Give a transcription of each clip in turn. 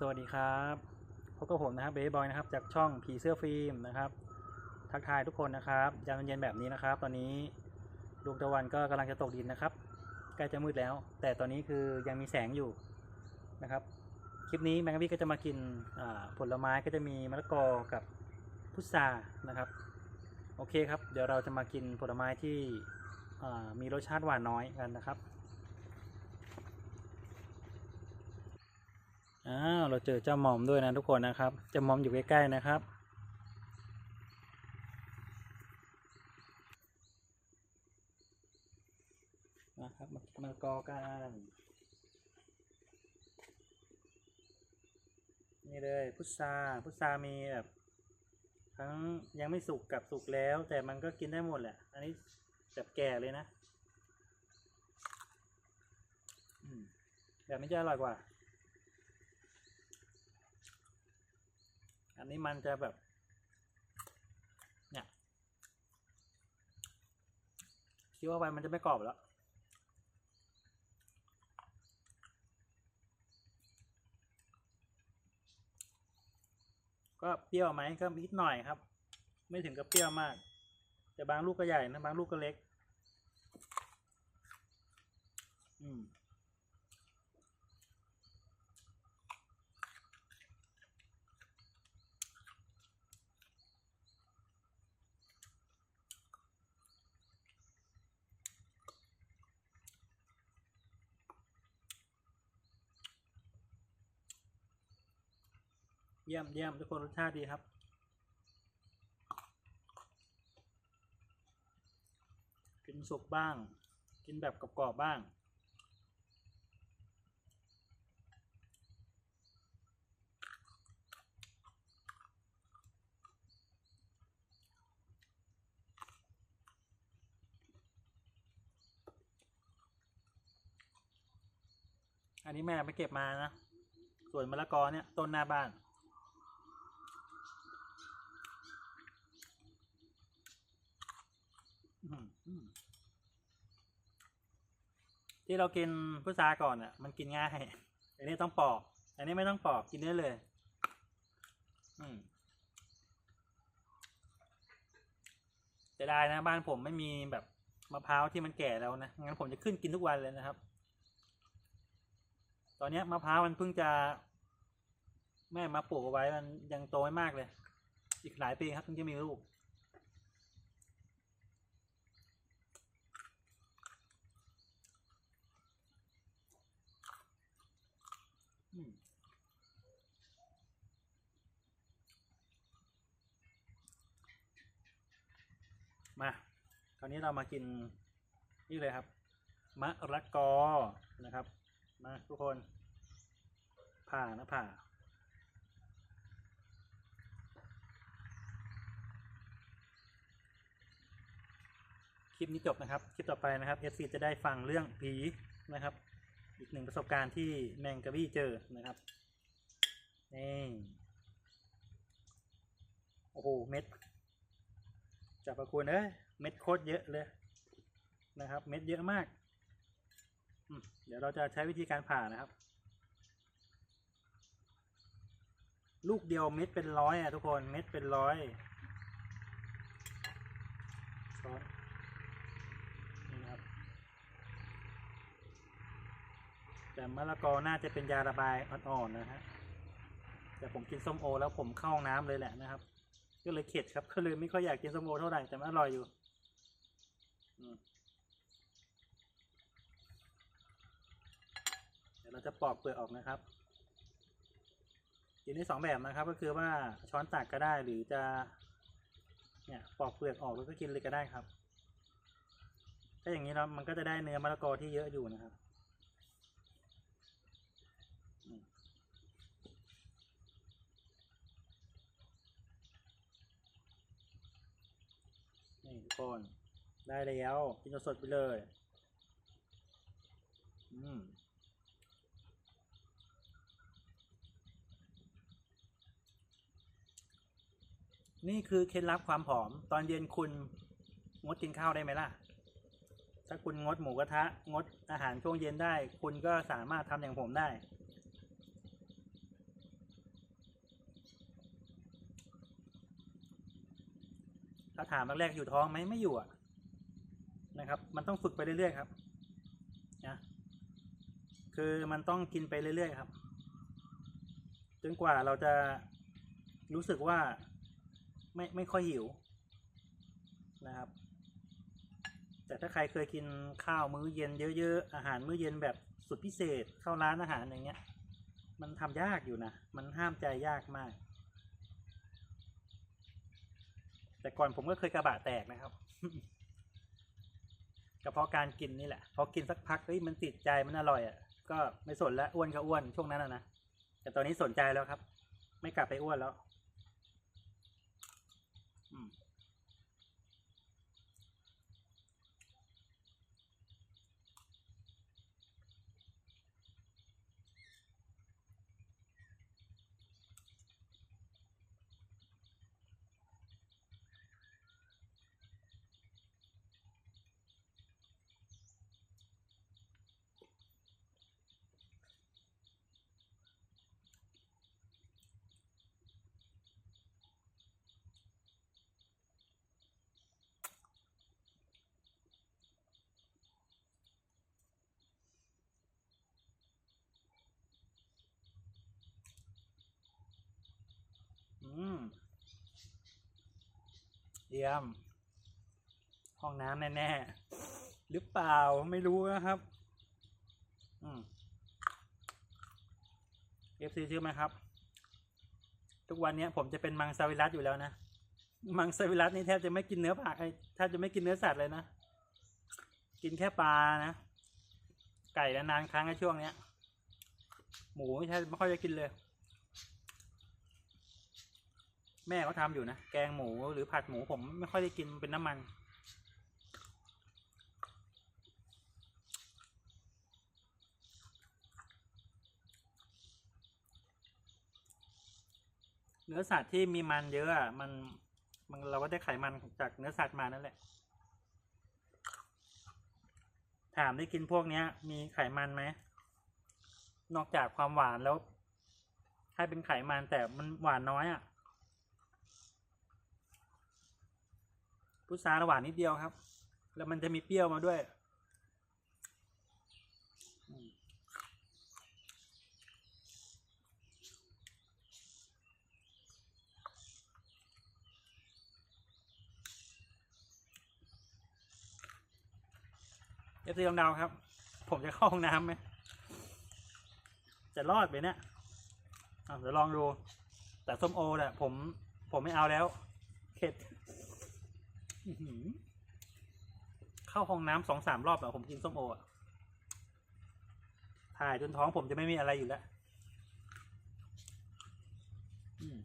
สวัสดีครับพบกับผมนะครับเบย์บอยนะครับจากช่องผีเสื้อฟิล์มนะครับ ทักทายทุกคนนะครับยามเย็นแบบนี้นะครับ ตอนนี้ดวงตะวันก็กำลังจะตกดินนะครับใกล้จะมืดแล้ว แต่ตอนนี้คือยังมีแสงอยู่นะครับ คลิปนี้แมงกะพี่ก็จะมากินผลไม้ก็จะมีมะละกอกับพุทรานะครับ โอเคครับ เดี๋ยวเราจะมากินผลไม้ที่มีรสชาติหวานน้อยกันนะครับ อ้าวเราเจอเจ้าหมอมด้วยนะทุกคนนะครับ เจ้าหมอมอยู่ใกล้ๆนะครับนะครับมามากอกันนี่เลยพุทราพุทรามีแบบทั้งยังไม่สุกกับสุกแล้ว แต่มันก็กินได้หมดแหละ อันนี้แบบแก่เลยนะแบบนี้จะอร่อยกว่า อันนี้มันจะแบบ เนี่ยเคี้ยวเข้าไปมันจะไม่กรอบแล้วก็เปรี้ยวไหมก็นิดหน่อยครับ ไม่ถึงกับเปรี้ยวมาก แต่บางลูกก็ใหญ่นะบางลูกก็เล็ก อืม เยี่ยมเยี่ยมทุกคนรสชาติดีครับ กินสุกบ้าง กินแบบกรอบๆบ้าง อันนี้แม่ไปเก็บมานะ ส่วนมะละกอเนี่ยต้นหน้าบ้าน อื้อหืออื้อ ที่เรากินพุทราก่อนอะ มันกินง่าย อันนี้ต้องปอก อันนี้ไม่ต้องปอกกินได้เลย อืมจะได้นะบ้านผมไม่มีแบบมะพร้าวที่มันแก่แล้วนะ งั้นผมจะขึ้นกินทุกวันเลยนะครับ ตอนนี้มะพร้าวมันเพิ่งจะ แม่มาปลูกเอาไว้มันยังโตไม่มากเลย อีกหลายปีครับถึงจะมีลูก อืม มาคราวนี้เรามากินนี่เลยครับมะระกอนะครับมาทุกคน ผ่านะผ่าคลิปนี้จบนะครับ คลิปต่อไปนะครับ FC จะได้ฟังเรื่องผีนะครับ อีกหนึ่งประสบการณ์ที่แมงกะบี้เจอนะครับนี่โอ้โห เม็ด จับประคุณเอ้ยเม็ดโคตรเยอะเลยนะครับ เม็ดเยอะมากเดี๋ยวเราจะใช้วิธีการผ่านะครับ ลูกเดียวเม็ดเป็นร้อยอะทุกคนเม็ดเป็นร้อยช้อนนี่ครับแต่มะละกอน่าจะเป็นยาระบายอ่อนๆนะฮะแต่ผมกินส้มโอแล้วผมเข้าห้องน้ำเลยแหละนะครับ ก็เลยเข็ดครับ ก็เลยไม่ค่อยอยากกินส้มโอเท่าไหร่แต่มันอร่อยอยู่เดี๋ยวเราจะปอกเปลือกออกนะครับกินได้สองแบบนะครับก็คือว่าช้อนตักก็ได้หรือจะเนี่ยปอกเปลือกออกแล้วก็กินเลยก็ได้ครับ ถ้าอย่างนี้เรามันก็จะได้เนื้อมะละกอที่เยอะอยู่นะครับ นี่ทุก คน ได้แล้ว กินสดๆไปเลย อืมนี่คือเคล็ดลับความผอม ตอนเย็นคุณงดกินข้าวได้ไหมล่ะ ถ้าคุณงดหมูกระทะ งดอาหารช่วงเย็นได้ คุณก็สามารถทำอย่างผมได้าถามแรกๆอยู่ท้องไหมไม่อยู่อะนะครับ มันต้องฝึกไปเรื่อยๆครับนะคือมันต้องกินไปเรื่อยๆครับ จนกว่าเราจะรู้สึกว่าไม่ไม่ค่อยหิวนะครับ แต่ถ้าใครเคยกินข้าวมื้อเย็นเยอะๆอาหารมื้อเย็นแบบสุดพิเศษเข้าร้านอาหารอย่างเงี้ย มันทำยากอยู่นะ มันห้ามใจยากมาก แต่ก่อนผมก็เคยกระบะแตกนะครับก็เพราะการกินนี่แหละ พอกินสักพักเฮ้ยมันติดใจมันอร่อยอะ ก็ไม่สนแล้วอ้วนก็อ้วนช่วงนั้นนะนะ แต่ตอนนี้สนใจแล้วครับ ไม่กลับไปอ้วนแล้ว อืม อืมเยี่ยม ห้องน้ำแน่ๆ หรือเปล่าไม่รู้นะครับ อืม FC ชื่อไหมครับ ทุกวันนี้ผมจะเป็นมังสวิรัตอยู่แล้วนะ มังสวิรัตนี่แทบจะไม่กินเนื้อผักไอ้แทบจะไม่กินเนื้อสัตว์เลยนะ กินแค่ปลานะ ไก่นานๆครั้งในช่วงเนี้ย หมูไม่ใช่ไม่ค่อยจะกินเลย แม่เขาทำอยู่นะ แกงหมูหรือผัดหมูผมไม่ค่อยได้กินเป็นน้ำมันเนื้อสัตว์ที่มีมันเยอะอะมันมันเราก็ได้ไขมันจากเนื้อสัตว์มานั่นแหละ ถามได้กินพวกเนี้ย มีไขมันไหมนอกจากความหวานแล้ว ให้เป็นไขมันแต่มันหวานน้อยอะ พุทราหวานนิดเดียวครับ แล้วมันจะมีเปรี้ยวมาด้วย เอฟซีลองเดาวครับ ผมจะเข้าห้องน้ำไหม จะรอดไปเนี่ยเดี๋ยวลองดู แต่ส้มโอเนี่ยผม ผมไม่เอาแล้ว เข็ด เข้าห้องน้ำสองสามรอบอะผมกินส้มโออะถ่ายจนท้องผมจะไม่มีอะไรอยู่แล้วอืม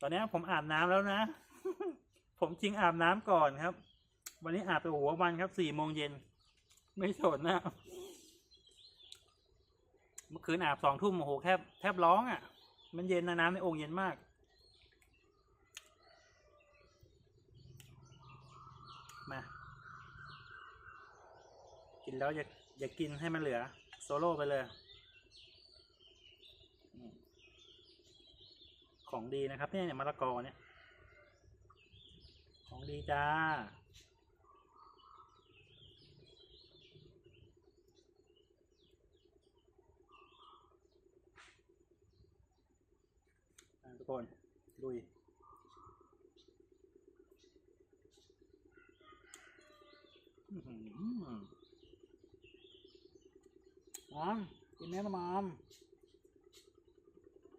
ตอนนี้ผมอาบน้ำแล้วนะ ผมจริงอาบน้ำก่อนครับ วันนี้อาบไปหัววันครับสี่โมงเย็น ไม่สนนะเมื่อคืนอาบสองทุ่มโอ้โหแทบแทบร้องอะ่ะ มันเย็นนะน้ำในโอ่งเย็นมาก มา กินแล้วอย่าอย่ากินให้มันเหลือ โซโล่ไปเลยอืม ของดีนะครับเนี่ยมะละกอเนี่ย ของดีจ้า ทุกคนลุยอื้อหือมอมกินไหมนะมอม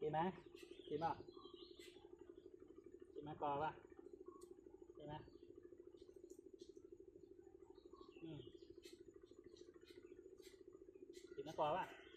กินไหมกินป่ะ ไม่กอปะใช่ไหมอืมกินมะกอปะ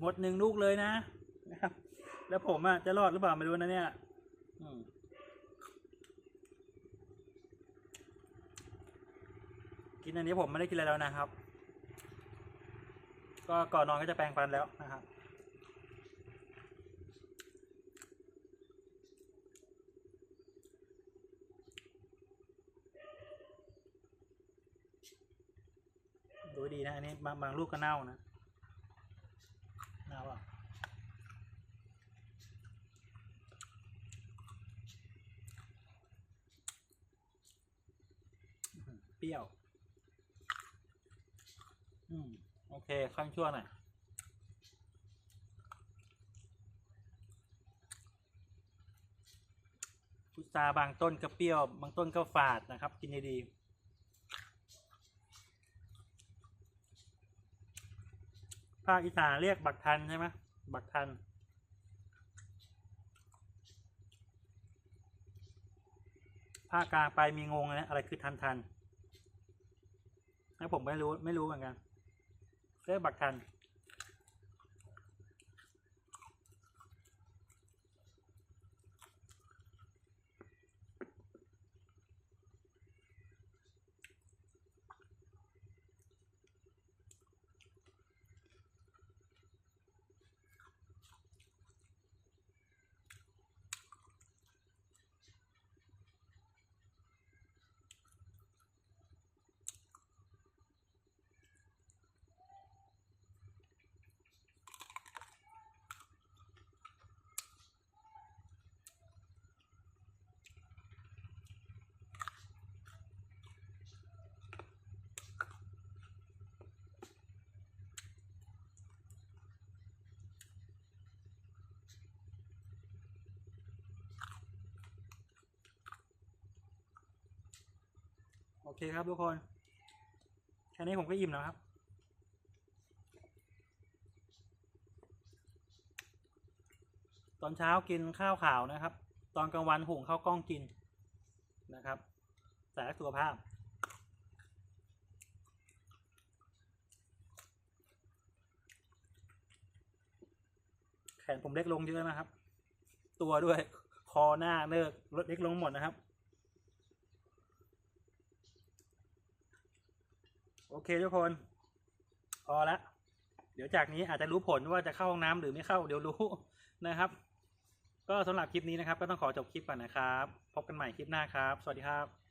หมดหนึ่งลูกเลยนะนะครับ แล้วผมอะจะรอดหรือเปล่าไม่รู้นะเนี่ยอืมกินอันนี้ผมไม่ได้กินอะไรแล้วนะครับ ก็ก่อนนอนก็จะแปรงฟันแล้วนะครับดูดีนะอันนี้บางบางลูกก็เน่านะ เน่าอะ เปรี้ยว อืม โอ ชั่วหน่อยพุทราบางต้นก็เปรี้ยว บางต้นก็ฝาดนะครับ กินดีๆภาคอีสานเรียกบักทันใช่ไหมบักทันภาคกลางไปมีงงนะอะไรคือทันทันนะผมไม่รู้ไม่รู้เหมือนกัน เรี โอเคครับทุกคน แค่นี้ผมก็อิ่มแล้วครับ ตอนเช้ากินข้าวขาวนะครับ ตอนกลางวันหุงข้าวกล้องกินนะครับแต่สุขภาพ แขนผมเล็กลงเยอะนะครับ ตัวด้วย คอหน้าเลิกลดเล็กลงหมดนะครับ โอเคทุกคน พอละ เดี๋ยวจากนี้อาจจะรู้ผลว่าจะเข้าห้องน้ำหรือไม่เข้า เดี๋ยวรู้นะครับ ก็สำหรับคลิปนี้นะครับ ก็ต้องขอจบคลิปก่อนนะครับ พบกันใหม่คลิปหน้าครับ สวัสดีครับ